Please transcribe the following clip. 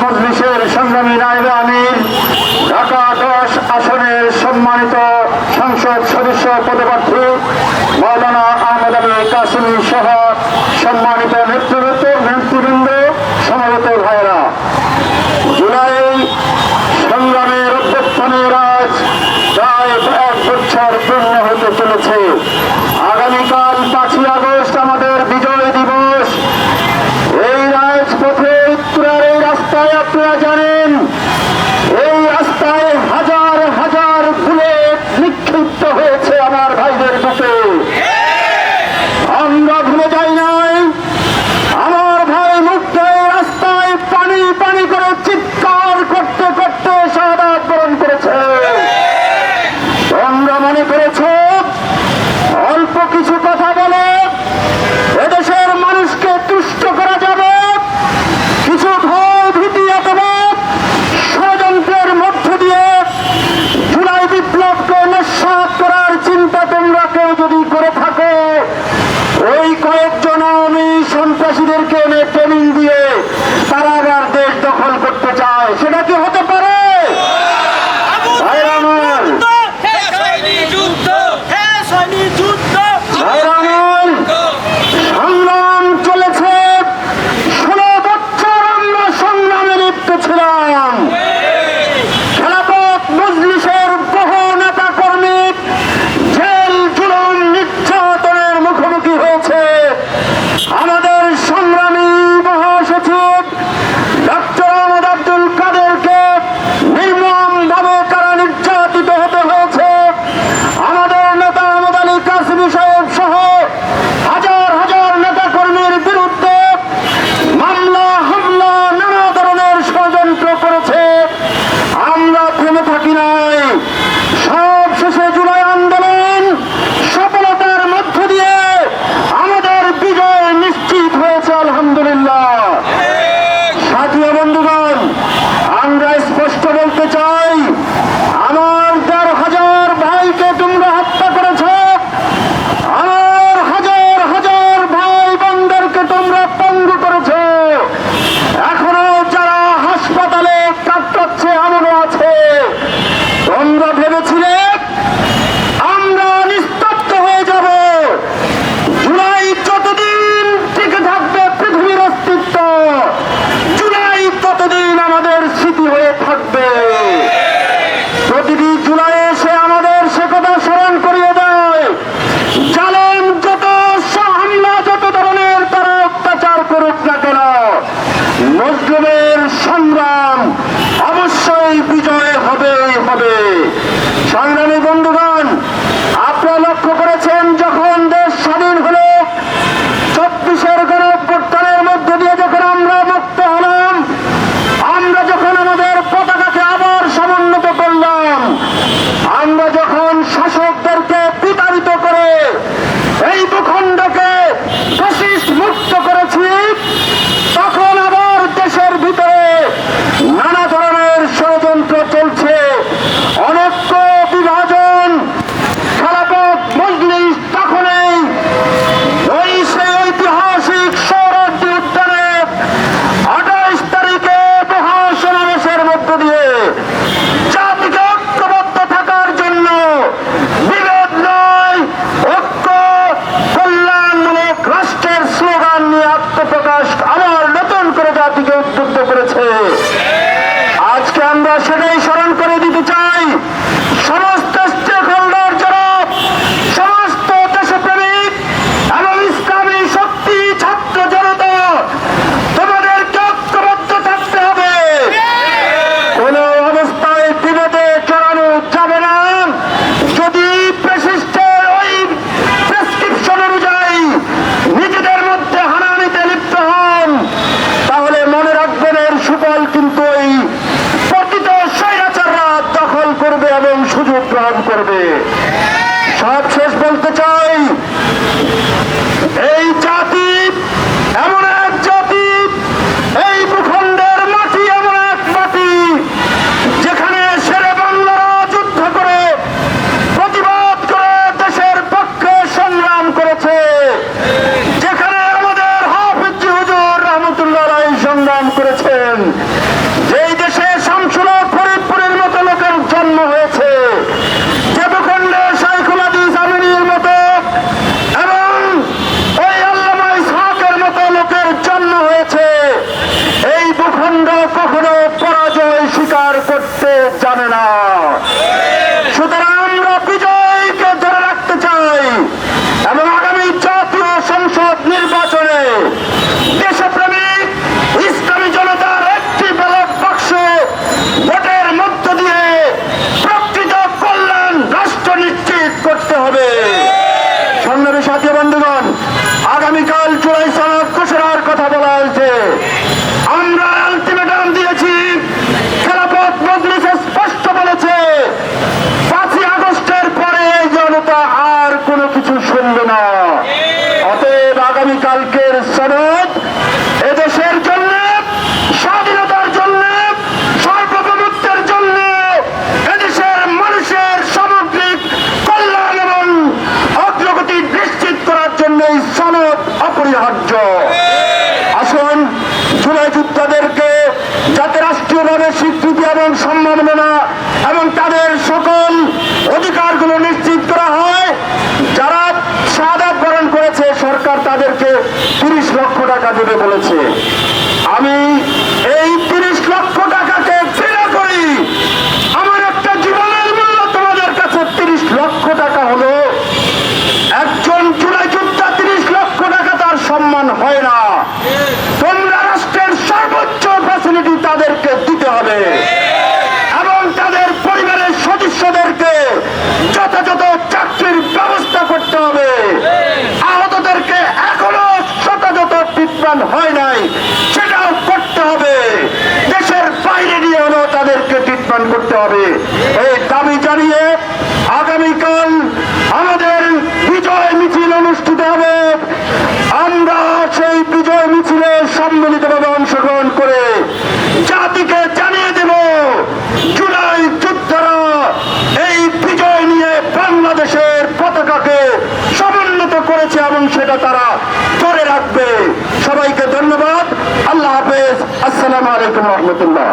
মজলিসের সংগ্রামী নায়বে আমির ঢাকা দশ আসনের সম্মানিত সংসদ সদস্য পদপ্রার্থী জানেন। স্বীকৃতি এবং সম্মাননা এবং তাদের সকল অধিকারগুলো নিশ্চিত করা হয়। যারা সাদা বরণ করেছে, সরকার তাদেরকে তিরিশ লক্ষ টাকা দেবে বলেছে। আমি এই তিরিশ লক্ষ টাকাকে ঘৃণা করি আমার একটা জীবনের মূল্য তোমাদের কাছে তিরিশ লক্ষ টাকা হলো একজন চুলাই যোদ্ধা তিরিশ লক্ষ টাকা তার সম্মান হয় না তোমরা রাষ্ট্রের সর্বোচ্চ ফ্যাসিলিটি তাদেরকে দিতে হবে এবং তাদের পরিবারের সদস্যদেরকে যথাযথ চাকরির ব্যবস্থা করতে হবে আহতদেরকে এখনও যথাযথ ট্রিটমেন্ট সেটাও করতে হবে। দেশের বাইরে নিয়ে হলেও তাদেরকে ট্রিটমেন্ট করতে হবে। এই দাবি জানিয়ে আগামীকাল আমাদের বিজয় মিছিল অনুষ্ঠিত হবে। আমরা সেই বিজয় মিছিলে সম্মিলিতভাবে অংশগ্রহণ করে জাতিকে জানিয়ে দেব জুলাই যোদ্ধারা এই বিজয় নিয়ে বাংলাদেশের পতাকাকে সমুন্নত করেছে এবং সেটা তারা ধরে রাখবে। সবাইকে ধন্যবাদ। আল্লাহ হাফেজ। আসসালামু আলাইকুম রহমতুল্লাহ।